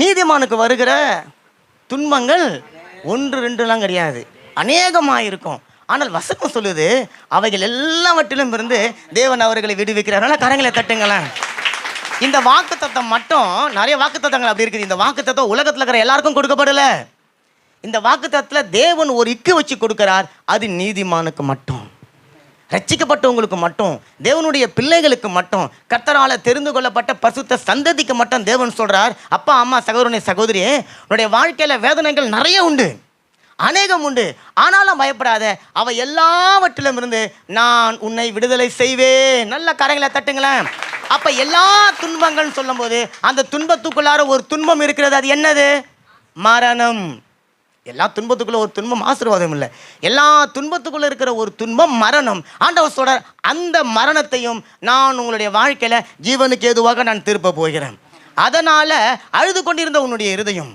நீதிமானுக்கு வருகிற துன்பங்கள் ஒன்று ரெண்டுலாம் கிடையாது. அநேகமாக இருக்கும் ஆனால் வசனம் சொல்லுது அவைகள் எல்லாவற்றிலும் இருந்து தேவன் அவர்களை விடுவிக்கிறார். கரங்களை தட்டுங்களேன். இந்த வாக்கு தத்தம் மட்டும் நிறைய வாக்கு தத்தங்கள் அப்படி இருக்குது. இந்த வாக்கு தத்தம் உலகத்தில் இருக்கிற எல்லாருக்கும் கொடுக்கப்படல. இந்த வாக்கு தத்தத்தில் தேவன் ஒரு இக்கு வச்சு கொடுக்கிறார். அது நீதிமானுக்கு மட்டும். ரட்சிக்கப்பட்டவங்களுக்கு மட்டும் தேவனுடைய பிள்ளைகளுக்கு மட்டும் கர்த்தரால் தெரிந்து கொள்ளப்பட்ட பசுத்த சந்ததிக்கு மட்டும் தேவன் சொல்கிறார் அப்பா அம்மா சகோதரனை சகோதரி உன்னுடைய வாழ்க்கையில் வேதனைகள் நிறைய உண்டு. அநேகம் உண்டு. ஆனாலும் பயப்படாத அவ எல்லாவற்றிலும் இருந்து நான் உன்னை விடுதலை செய்வேன். நல்ல கரைகளை தட்டுங்களேன். அப்போ எல்லா துன்பங்கள்னு சொல்லும்போது அந்த துன்பத்துக்குள்ளார ஒரு துன்பம் இருக்கிறது அது என்னது? மரணம். எல்லா துன்பத்துக்குள்ளே ஒரு துன்பம் ஆசீர்வாதம் இல்லை. எல்லா துன்பத்துக்குள்ளே இருக்கிற ஒரு துன்பம் மரணம். ஆண்டவர் சொல்கிறார் அந்த மரணத்தையும் நான் உங்களுடைய வாழ்க்கையில் ஜீவனுக்கு ஏதுவாக நான் திருப்ப போகிறேன். அதனால் அழுது கொண்டிருந்த உன்னுடைய இருதயம்.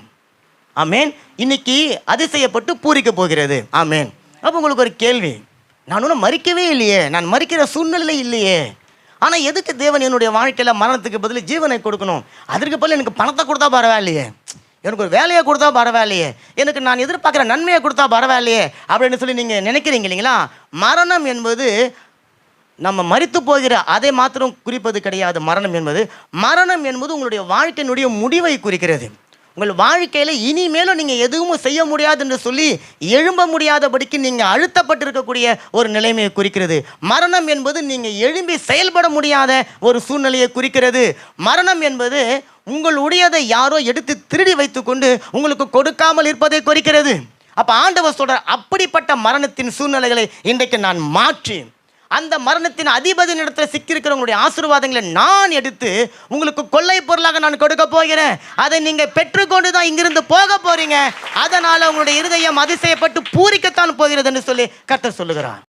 ஆமேன். இன்னைக்கு அதிசயப்பட்டு பூரிக்க போகிறது. ஆமேன். அப்போ உங்களுக்கு ஒரு கேள்வி. நான் ஒன்றும் மறிக்கவே இல்லையே. நான் மறிக்கிற சூழ்நிலை இல்லையே. ஆனால் எதுக்கு தேவன் என்னுடைய வாழ்க்கையில் மரணத்துக்கு பதில் ஜீவனை கொடுக்கணும்? அதற்கு பதில் எனக்கு பணத்தை கொடுத்தா பரவாயில்லையே. எனக்கு ஒரு வேலையை கொடுத்தா பரவாயில்லையே. எனக்கு நான் எதிர்பார்க்குற நன்மையை கொடுத்தா பரவாயில்லையே அப்படின்னு சொல்லி நீங்கள் நினைக்கிறீங்க இல்லைங்களா? மரணம் என்பது நம்ம மறித்து போகிற அதை மாத்திரம் குறிப்பது கிடையாது. மரணம் என்பது மரணம் என்பது உங்களுடைய வாழ்க்கையினுடைய முடிவை குறிக்கிறது. உங்கள் வாழ்க்கையில் இனிமேலும் நீங்கள் எதுவும் செய்ய முடியாது என்று சொல்லி எழும்ப முடியாதபடிக்கு நீங்கள் அழுத்தப்பட்டிருக்கக்கூடிய ஒரு நிலைமையை குறிக்கிறது. மரணம் என்பது நீங்கள் எழும்பி செயல்பட முடியாத ஒரு சூழ்நிலையை குறிக்கிறது. மரணம் என்பது உங்களுடையதை யாரோ எடுத்து திருடி வைத்துக்கொண்டு உங்களுக்கு கொடுக்காமல் இருப்பதை குறிக்கிறது. அப்போ ஆண்டவர் சொல்றார் அப்படிப்பட்ட மரணத்தின் சூழ்நிலைகளை இன்றைக்கு நான் மாற்றி அந்த மரணத்தின் அதிபதியினிடத்தில் சிக்கியிருக்கிறவங்களுடைய ஆசீர்வாதங்களை நான் எடுத்து உங்களுக்கு கொள்ளை பொருளாக நான் கொடுக்க போகிறேன். அதை நீங்கள் பெற்றுக்கொண்டு தான் இங்கிருந்து போக போகிறீங்க அதனால் உங்களுடைய இருதயம் அதிசயப்பட்டு பூரிக்கத்தான் போகிறது என்று சொல்லி கர்த்தர் சொல்லுகிறார்.